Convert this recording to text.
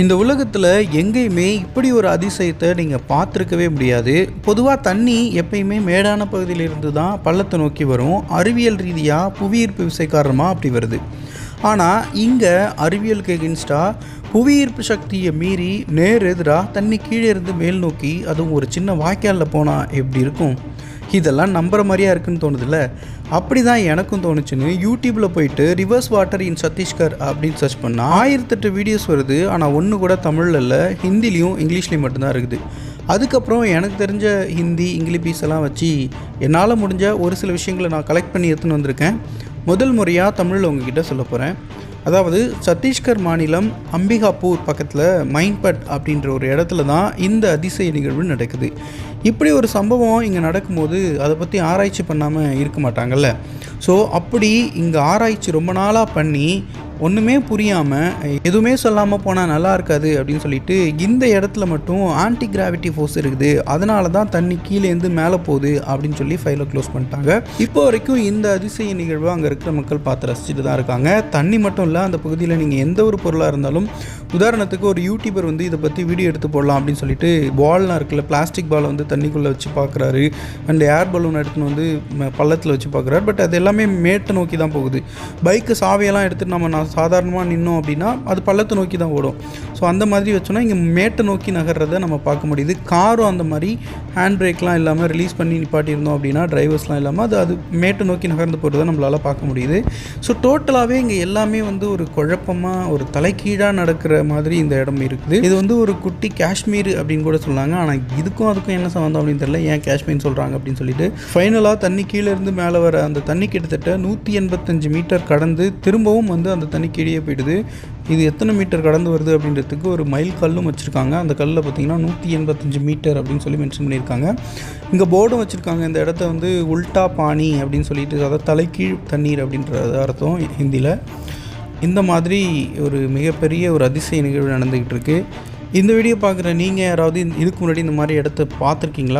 இந்த உலகத்தில் எங்கேயுமே இப்படி ஒரு அதிசயத்தை நீங்கள் பார்த்துருக்கவே முடியாது. பொதுவாக தண்ணி எப்பயுமே மேடான பகுதியிலிருந்து தான் பள்ளத்தை நோக்கி வரும். அறிவியல் ரீதியாக புவியீர்ப்பு விசை காரணமாக அப்படி வருது. ஆனால் இங்கே அறிவியலுக்கு எகின்ஸ்டாக புவியீர்ப்பு சக்தியை மீறி நேர் எதிராக தண்ணி கீழே இருந்து மேல் நோக்கி அதுவும் ஒரு சின்ன வாய்க்காலில் போனால் எப்படி இருக்கும்? இதெல்லாம் நம்புற மாதிரியா இருக்குன்னு தோணுதுல்ல? அப்படி தான் எனக்கும் தோணுச்சுன்னு யூடியூப்பில் போயிட்டு ரிவர்ஸ் வாட்டர் இன் சத்தீஸ்கர் அப்படின்னு சர்ச் பண்ணால் ஆயிரத்தெட்டு வீடியோஸ் வருது. ஆனால் ஒன்று கூட தமிழில் இல்லை ஹிந்திலையும் இங்கிலீஷ்லேயும் மட்டும்தான் இருக்குது. அதுக்கப்புறம் எனக்கு தெரிஞ்ச ஹிந்தி இங்கிலீஷ் எல்லாம் வச்சு என்னால் முடிஞ்ச ஒரு சில விஷயங்களை நான் கலெக்ட் பண்ணி எடுத்துன்னு வந்திருக்கேன். முதல் முறையாக தமிழில் உங்ககிட்ட சொல்ல போகிறேன் அதாவது சத்தீஸ்கர் மாநிலம் அம்பிகாப்பூர் பக்கத்தில் மைன்பட் அப்படின்ற ஒரு இடத்துல தான் இந்த அதிசய நிகழ்வு நடக்குது. இப்படி ஒரு சம்பவம் இங்கே நடக்கும்போது அதை பற்றி ஆராய்ச்சி பண்ணாமல் இருக்க மாட்டாங்கல்ல. ஸோ அப்படி இங்கே ஆராய்ச்சி ரொம்ப நாளாக பண்ணி ஒன்றுமே புரியாமல் எதுவுமே சொல்லாமல் போனால் நல்லா இருக்காது அப்படின்னு சொல்லிட்டு இந்த இடத்துல மட்டும் ஆன்டி கிராவிட்டி ஃபோர்ஸ் இருக்குது. அதனால தான் தண்ணி கீழேருந்து மேலே போகுது அப்படின்னு சொல்லி ஃபைலை க்ளோஸ் பண்ணிட்டாங்க. இப்போ வரைக்கும் இந்த அதிசய நிகழ்வு அங்கே இருக்கிற மக்கள் பார்த்து ரசிச்சுட்டு தான் இருக்காங்க. தண்ணி மட்டும் இல்லை அந்த பகுதியில் நீங்கள் எந்த ஒரு பொருளாக இருந்தாலும் உதாரணத்துக்கு ஒரு யூடியூபர் வந்து இதை பற்றி வீடியோ எடுத்து போடலாம் அப்படின்னு சொல்லிட்டு பால்லாம் இருக்குல்ல பிளாஸ்டிக் பாலை வந்து தண்ணிக்குள்ளே வச்சு பார்க்குறாரு அண்ட் ஏர் பலூன் எடுத்துன்னு வந்து பள்ளத்தில் வச்சு பார்க்குறாரு பட் அது எல்லாமே மேட்டை நோக்கி தான் போகுது. பைக்கு சாவியெல்லாம் எடுத்துட்டு நம்ம சாதாரணமாக நின்னோம் அப்படின்னா அது பள்ளத்தை நோக்கி தான் ஓடும். ஸோ அந்த மாதிரி வச்சோன்னா இங்கே மேட்டை நோக்கி நகர்றதை நம்ம பார்க்க முடியுது. காரும் அந்த மாதிரி ஹேண்ட் பிரேக்லாம் இல்லாமல் ரிலீஸ் பண்ணி நிப்பாட்டியிருந்தோம் அப்படின்னா டிரைவர்ஸ்லாம் இல்லாமல் அது அது மேட்டை நோக்கி நகர்ந்து போகிறத நம்மளால் பார்க்க முடியுது. ஸோ டோட்டலாகவே இங்கே எல்லாமே வந்து ஒரு குழப்பமாக ஒரு தலைக்கீழாக நடக்கிற மாதிரி இந்த இடம் இருக்குது. இது வந்து ஒரு குட்டி காஷ்மீர் அப்படின்னு கூட சொன்னாங்க ஆனால் இதுக்கும் அதுக்கும் என்ன சம்மந்தம் அப்படின்னு தெரியல. ஏன் காஷ்மீர்னு சொல்கிறாங்க அப்படின்னு சொல்லிட்டு. ஃபைனலாக தண்ணி கீழே இருந்து மேலே வர அந்த தண்ணி கிட்டத்தட்ட நூற்றி எண்பத்தஞ்சு மீட்டர் கடந்து திரும்பவும் வந்து அந்த தண்ணி கீழே போயிடுது. இது எத்தனை மீட்டர் கடந்து வருது அப்படின்றதுக்கு ஒரு மைல் கல்லும் வச்சுருக்காங்க. அந்த கல்லில் பார்த்திங்கன்னா நூற்றி எண்பத்தஞ்சு மீட்டர் அப்படின்னு சொல்லி மென்ஷன் பண்ணியிருக்காங்க. இங்கே போர்டும் வச்சுருக்காங்க. இந்த இடத்த வந்து உல்டா பானி அப்படின்னு சொல்லிட்டு அதாவது தலைக்கீழ் தண்ணீர் அப்படின்றது அர்த்தம் ஹிந்தியில் இந்த மாதிரி ஒரு மிகப்பெரிய ஒரு அதிசய நிகழ்வு நடந்துக்கிட்டு இருக்கு. இந்த வீடியோ பார்க்குற நீங்கள் யாராவது இதுக்கு முன்னாடி இந்த மாதிரி இடத்த பார்த்துருக்கீங்களா?